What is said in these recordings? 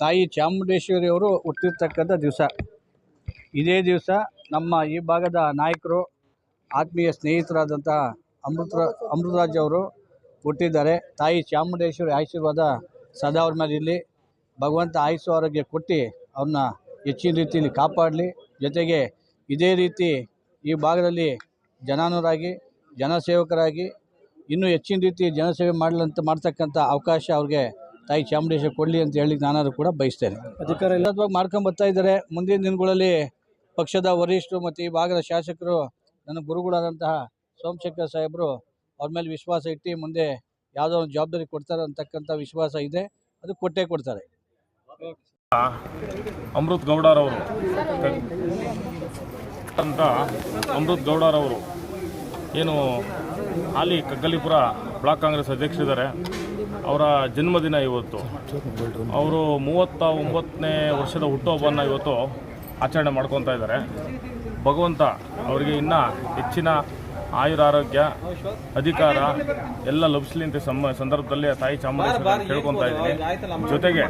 ತಾಯಿ ಚಾಮುಂಡೇಶ್ವರಿ ಅವರು ಹುಟ್ಟಿರ್ತಕ್ಕಂಥ ದಿವಸ. ಇದೇ ದಿವಸ ನಮ್ಮ ಈ ಭಾಗದ ನಾಯಕರು, ಆತ್ಮೀಯ ಸ್ನೇಹಿತರಾದಂಥ ಅಮೃತ, ಅಮೃತರಾಜ್ ಅವರು ಹುಟ್ಟಿದ್ದಾರೆ. ತಾಯಿ ಚಾಮುಂಡೇಶ್ವರಿ ಆಶೀರ್ವಾದ ಸದಾ ಅವ್ರ ಮೇಲೆ ಭಗವಂತ ಆಯುಸ್ಸು ಆರೋಗ್ಯ ಕೊಟ್ಟು ಅವ್ರನ್ನ ಹೆಚ್ಚಿನ ರೀತಿಯಲ್ಲಿ ಕಾಪಾಡಲಿ. ಜೊತೆಗೆ ಇದೇ ರೀತಿ ಈ ಭಾಗದಲ್ಲಿ ಜನಾನುರಾಗಿ, ಜನಸೇವಕರಾಗಿ, ಇನ್ನೂ ಹೆಚ್ಚಿನ ರೀತಿ ಜನಸೇವೆ ಮಾಡಲಂತ, ಮಾಡ್ತಕ್ಕಂಥ ಅವಕಾಶ ಅವ್ರಿಗೆ ತಾಯಿ ಚಾಮುಂಡೇಶ್ವರಿ ಕೊಡಲಿ ಅಂತ ಹೇಳಿ ನಾನಾದ್ರು ಕೂಡ ಬಯಸ್ತೇನೆ. ಅಧಿಕಾರ ಇಲ್ಲದವಾಗಿ ಮಾಡ್ಕೊಂಡು ಬರ್ತಾ ಇದ್ದಾರೆ. ಮುಂದಿನ ದಿನಗಳಲ್ಲಿ ಪಕ್ಷದ ವರಿಷ್ಠರು ಮತ್ತು ಈ ಭಾಗದ ಶಾಸಕರು ನನ್ನ ಗುರುಗಳಾದಂತಹ ಸೋಮಶೇಖರ್ ಸಾಹೇಬರು ಅವ್ರ ಮೇಲೆ ವಿಶ್ವಾಸ ಇಟ್ಟು ಮುಂದೆ ಯಾವುದೋ ಒಂದು ಜವಾಬ್ದಾರಿ ಕೊಡ್ತಾರೆ ಅಂತಕ್ಕಂಥ ವಿಶ್ವಾಸ ಇದೆ. ಅದು ಕೊಟ್ಟೇ ಕೊಡ್ತಾರೆ. ಅಮೃತ್ ಗೌಡರವರು ಅಂತ ಅಮೃತ್ ಗೌಡರವರು ಏನು ಹಾಲಿ ಕಗ್ಗಲಿಪುರ ಬ್ಲಾಕ್ ಕಾಂಗ್ರೆಸ್ ಅಧ್ಯಕ್ಷರಿದ್ದಾರೆ. ಅವರ ಜನ್ಮದಿನ ಇವತ್ತು. ಅವರು ಮೂವತ್ತ ಒಂಬತ್ತನೇ ವರ್ಷದ ಹುಟ್ಟುಹಬ್ಬವನ್ನು ಇವತ್ತು ಆಚರಣೆ ಮಾಡ್ಕೊತಾ ಇದ್ದಾರೆ. ಭಗವಂತ ಅವರಿಗೆ ಇನ್ನೂ ಹೆಚ್ಚಿನ ಆಯುರಾರೋಗ್ಯ ಅಧಿಕಾರ ಎಲ್ಲ ಲಭಿಸಲಿ ಅಂತ ಸಮ ಸಂದರ್ಭದಲ್ಲಿ ತಾಯಿ ಚಾಮುಂಡೇಶ್ವರಿ ಕೇಳ್ಕೊತಾ ಇದ್ದೀನಿ ಜೊತೆಗೆ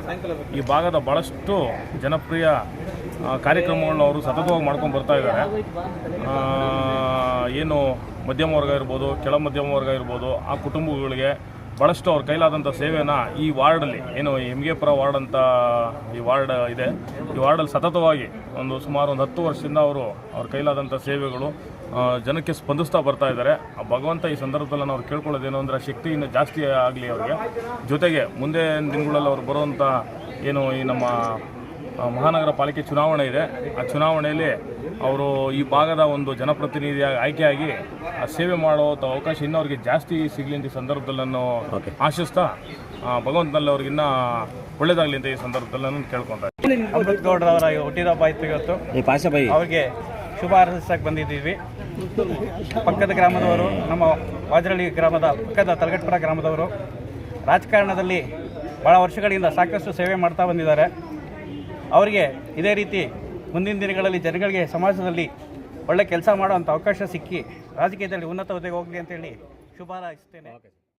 ಈ ಭಾಗದ ಭಾಳಷ್ಟು ಜನಪ್ರಿಯ ಕಾರ್ಯಕ್ರಮಗಳನ್ನು ಅವರು ಸತತವಾಗಿ ಮಾಡ್ಕೊಂಡು ಬರ್ತಾ ಇದ್ದಾರೆ. ಏನು ಮಧ್ಯಮ ವರ್ಗ ಇರ್ಬೋದು, ಕೆಳ ಮಧ್ಯಮ ವರ್ಗ ಇರ್ಬೋದು, ಆ ಕುಟುಂಬಗಳಿಗೆ ಭಾಳಷ್ಟು ಅವ್ರ ಕೈಲಾದಂಥ ಸೇವೆಯನ್ನು ಈ ವಾರ್ಡಲ್ಲಿ, ಏನು ಎಂ ಗೆ ಪುರ ವಾರ್ಡ್ ಅಂತ ಈ ವಾರ್ಡ್ ಇದೆ, ಈ ವಾರ್ಡಲ್ಲಿ ಸತತವಾಗಿ ಒಂದು ಸುಮಾರು ಒಂದು ಹತ್ತು ವರ್ಷದಿಂದ ಅವರು ಅವ್ರ ಕೈಲಾದಂಥ ಸೇವೆಗಳು ಜನಕ್ಕೆ ಸ್ಪಂದಿಸ್ತಾ ಬರ್ತಾ ಇದ್ದಾರೆ. ಆ, ಭಗವಂತ ಈ ಸಂದರ್ಭದಲ್ಲಿ ನಾವು ಕೇಳ್ಕೊಳ್ಳೋದೇನು ಅಂದರೆ ಶಕ್ತಿ ಇನ್ನೂ ಜಾಸ್ತಿ ಆಗಲಿ ಅವರಿಗೆ. ಜೊತೆಗೆ ಮುಂದೆ ದಿನಗಳಲ್ಲಿ ಅವ್ರು ಬರುವಂಥ ಏನು ಈ ನಮ್ಮ ಮಹಾನಗರ ಪಾಲಿಕೆ ಚುನಾವಣೆ ಇದೆ. ಆ ಚುನಾವಣೆಯಲ್ಲಿ ಅವರು ಈ ಭಾಗದ ಒಂದು ಜನಪ್ರತಿನಿಧಿಯಾಗಿ ಆಯ್ಕೆಯಾಗಿ ಆ ಸೇವೆ ಮಾಡೋ ಅವಕಾಶ ಇನ್ನೂ ಅವ್ರಿಗೆ ಜಾಸ್ತಿ ಸಿಗಲಿ ಅಂತ ಈ ಸಂದರ್ಭದಲ್ಲಿ ನಾನು ಆಶಿಸ್ತಾ ಭಗವಂತನಲ್ಲಿ ಅವ್ರಿಗೆ ಇನ್ನೂ ಒಳ್ಳೇದಾಗಲಿ ಅಂತ ಈ ಸಂದರ್ಭದಲ್ಲಿ ನಾನು ಕೇಳ್ಕೊಂತ ಅಮೃತ್ ಗೌಡ್ರವರ ಹುಟ್ಟಿದಬ್ಬ ಇತ್ತು ಇವತ್ತು. ಅವ್ರಿಗೆ ಶುಭ ಹಾರೈಸಕ್ಕೆ ಬಂದಿದ್ದೀವಿ. ಪಕ್ಕದ ಗ್ರಾಮದವರು ನಮ್ಮ ವಾಜರಳ್ಳಿ ಗ್ರಾಮದ ಪಕ್ಕದ ತಲಗಟ್ಟಪುರ ಗ್ರಾಮದವರು ರಾಜಕಾರಣದಲ್ಲಿ ಭಾಳ ವರ್ಷಗಳಿಂದ ಸಾಕಷ್ಟು ಸೇವೆ ಮಾಡ್ತಾ ಬಂದಿದ್ದಾರೆ. ಅವರಿಗೆ ಇದೇ ರೀತಿ ಮುಂದಿನ ದಿನಗಳಲ್ಲಿ ಜನಗಳಿಗೆ ಸಮಾಜದಲ್ಲಿ ಒಳ್ಳೆ ಕೆಲಸ ಮಾಡುವಂಥ ಅವಕಾಶ ಸಿಕ್ಕಿ ರಾಜಕೀಯದಲ್ಲಿ ಉನ್ನತ ಹುದ್ದೆಗೆ ಹೋಗಲಿ ಅಂತೇಳಿ ಶುಭ ಹಾರೈಸ್ತೇನೆ